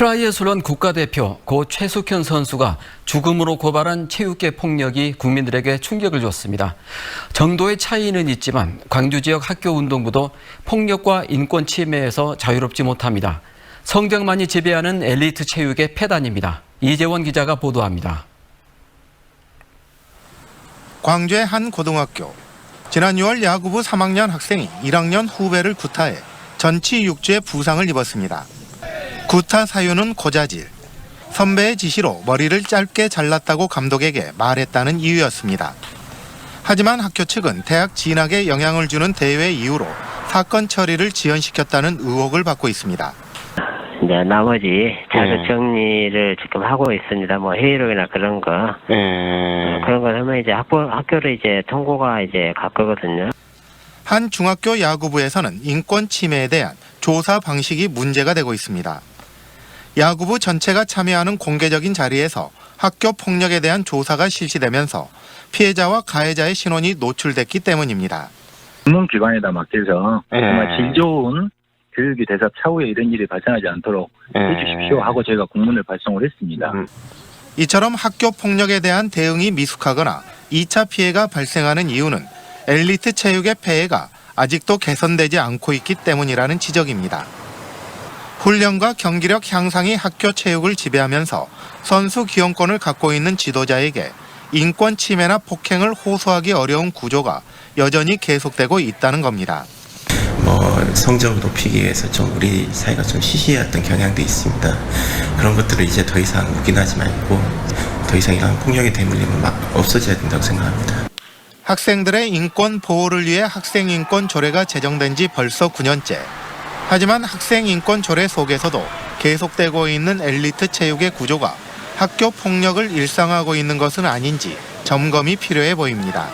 트라이애슬론 국가대표 고 최숙현 선수가 죽음으로 고발한 체육계 폭력이 국민들에게 충격을 줬습니다. 정도의 차이는 있지만 광주 지역 학교 운동부도 폭력과 인권 침해에서 자유롭지 못합니다. 성적만이 지배하는 엘리트 체육의 폐단입니다. 이재원 기자가 보도합니다. 광주의 한 고등학교. 지난 6월 야구부 3학년 학생이 1학년 후배를 구타해 전치 6주의 부상을 입었습니다. 구타 사유는 고자질. 선배의 지시로 머리를 짧게 잘랐다고 감독에게 말했다는 이유였습니다. 하지만 학교 측은 대학 진학에 영향을 주는 대회 이유로 사건 처리를 지연시켰다는 의혹을 받고 있습니다. 이제 나머지 자료 네. 정리를 지금 하고 있습니다. 뭐 회의록이나 그런 거 예. 그런 거 하면 이제 학교 학교로 이제 통고가 이제 갈 거거든요. 한 중학교 야구부에서는 인권 침해에 대한 조사 방식이 문제가 되고 있습니다. 야구부 전체가 참여하는 공개적인 자리에서 학교 폭력에 대한 조사가 실시되면서 피해자와 가해자의 신원이 노출됐기 때문입니다. 전문기관에다 맡겨서 예. 정말 질 좋은 교육이 돼서 차후에 이런 일이 발생하지 않도록 예. 해주십시오 하고 저희가 공문을 발송을 했습니다. 음. 이처럼 학교 폭력에 대한 대응이 미숙하거나 2차 피해가 발생하는 이유는 엘리트 체육의 폐해가 아직도 개선되지 않고 있기 때문이라는 지적입니다. 훈련과 경기력 향상이 학교 체육을 지배하면서 선수 기용권을 갖고 있는 지도자에게 인권 침해나 폭행을 호소하기 어려운 구조가 여전히 계속되고 있다는 겁니다. 뭐 성적을 높이기 위해서 좀 우리 사회가 좀 시시했던 경향도 있습니다. 그런 것들을 이제 더 이상 묵인하지 말고 더 이상 이런 폭력의 대물림은 막 없어져야 된다고 생각합니다. 학생들의 인권 보호를 위해 학생인권 조례가 제정된 지 벌써 9년째. 하지만 학생 인권 조례 속에서도 계속되고 있는 엘리트 체육의 구조가 학교 폭력을 일상화하고 있는 것은 아닌지 점검이 필요해 보입니다.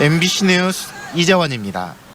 MBC 뉴스 이재원입니다.